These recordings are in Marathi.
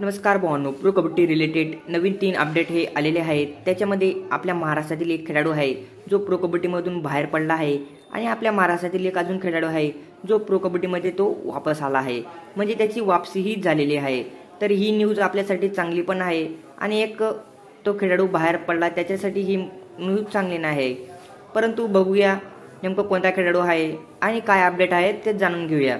नमस्कार भावांनो प्रो कबड्डी रिलेटेड नवीन तीन अपडेट हे आलेले आहेत. त्याच्यामध्ये आपल्या महाराष्ट्रातील एक खेळाडू आहे जो प्रो कबड्डीमधून बाहेर पडला आहे आणि आपल्या महाराष्ट्रातील एक अजून खेळाडू आहे जो प्रो कबड्डीमध्ये तो वापस आला आहे. म्हणजे त्याची वापसीही झालेली आहे. तर ही न्यूज आपल्यासाठी चांगली पण आहे आणि एक तो खेळाडू बाहेर पडला त्याच्यासाठी ही न्यूज चांगली नाही आहे. परंतु बघूया नेमकं कोणता खेळाडू आहे आणि काय अपडेट आहे ते जाणून घेऊया.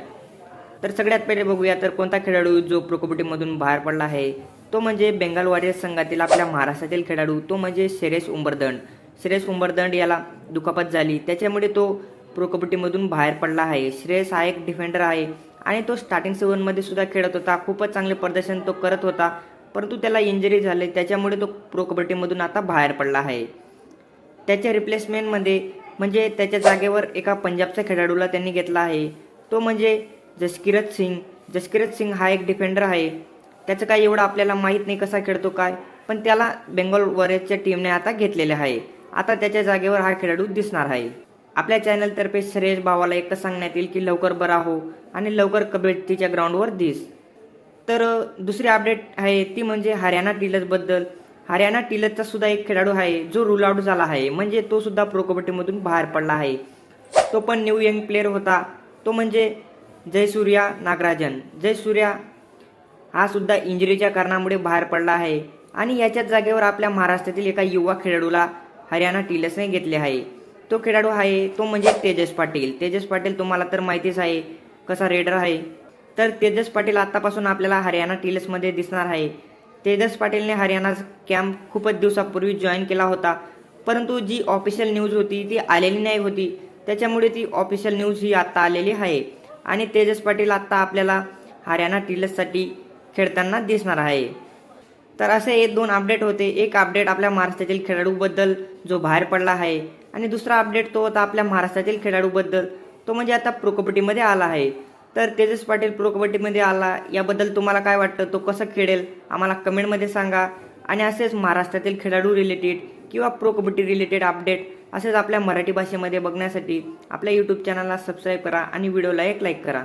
तर सगळ्यात पहिले बघूया तर कोणता खेळाडू जो प्रो कबड्डीमधून बाहेर पडला आहे? तो म्हणजे बेंगाल वॉरियर्स संघातील आपल्या महाराष्ट्रातील खेळाडू. तो म्हणजे श्रेयस उंबरदंड. श्रेयस उंबरदंड याला दुखापत झाली. त्याच्यामुळे तो प्रो कबड्डीमधून बाहेर पडला आहे. श्रेयस हा एक डिफेंडर आहे आणि तो स्टार्टिंग सेवनमध्ये सुद्धा खेळत होता. खूपच चांगले प्रदर्शन तो करत होता. परंतु त्याला इंजरी झाले. त्याच्यामुळे तो प्रो कबड्डीमधून आता बाहेर पडला आहे. त्याच्या रिप्लेसमेंटमध्ये म्हणजे त्याच्या जागेवर एका पंजाबच्या खेळाडूला त्यांनी घेतला आहे. तो म्हणजे जसकिरत सिंग जसकिरत सिंग हा एक डिफेंडर आहे. त्याचं काही एवढं आपल्याला माहीत नाही कसा खेळतो काय पण त्याला बेंगॉल वॉरियर्सच्या टीमने आता घेतलेले आहे. आता त्याच्या जागेवर हा खेळाडू दिसणार आहे. आपल्या चॅनलतर्फे श्रेयस भावाला एकच सांगण्यात येईल की लवकर बरा हो आणि लवकर कबड्डीच्या ग्राउंडवर दिस. तर दुसरी अपडेट आहे ती म्हणजे हरियाणा टीलर्सबद्दल हरियाणा टीलर्सचा सुद्धा एक खेळाडू आहे जो रूल आउट झाला आहे म्हणजे तो सुद्धा प्रो कबड्डीमधून बाहेर पडला आहे. तो पण न्यू यंग प्लेअर होता. तो म्हणजे जयसूर्या नागराजन. जयसूर्या हा सुद्धा इंजुरीच्या कारणामुळे बाहेर पडला आहे. आणि याच्याच जागेवर आपल्या महाराष्ट्रातील एका युवा खेळाडूला हरियाणा टीलर्सने घेतले आहे. तो खेळाडू आहे तो म्हणजे तेजस पाटील. तेजस पाटील तुम्हाला तर माहितीच आहे कसा रेडर आहे. तर तेजस पाटील आतापासून आपल्याला हरियाणा टीलर्समध्ये दिसणार आहे. तेजस पाटीलने हरियाणा कॅम्प खूपच दिवसापूर्वी जॉईन केला होता. परंतु जी ऑफिशियल न्यूज होती ती आलेली नाही होती. त्याच्यामुळे ती ऑफिशियल न्यूज ही आत्ता आलेली आहे. आणि तेजस पाटील आत्ता आपल्याला हरियाणा टिलर्ससाठी खेळताना दिसणार आहे. तर असे हे दोन अपडेट होते. एक अपडेट आपल्या महाराष्ट्रातील खेळाडूबद्दल जो बाहेर पडला आहे आणि दुसरा अपडेट तो होता आपल्या महाराष्ट्रातील खेळाडूबद्दल. तो म्हणजे आता प्रो कबड्डीमध्ये आला आहे. तर तेजस पाटील प्रो कबड्डीमध्ये आला याबद्दल तुम्हाला काय वाटतं? तो कसं खेळेल? आम्हाला कमेंटमध्ये सांगा. आणि असेच महाराष्ट्रातील खेळाडू रिलेटेड किंवा प्रो कबड्डी रिलेटेड अपडेट असेच आपल्या मराठी भाषेमध्ये बघण्यासाठी आपल्या यूट्यूब चॅनलला सबस्क्राईब करा आणि व्हिडिओला एक लाईक करा.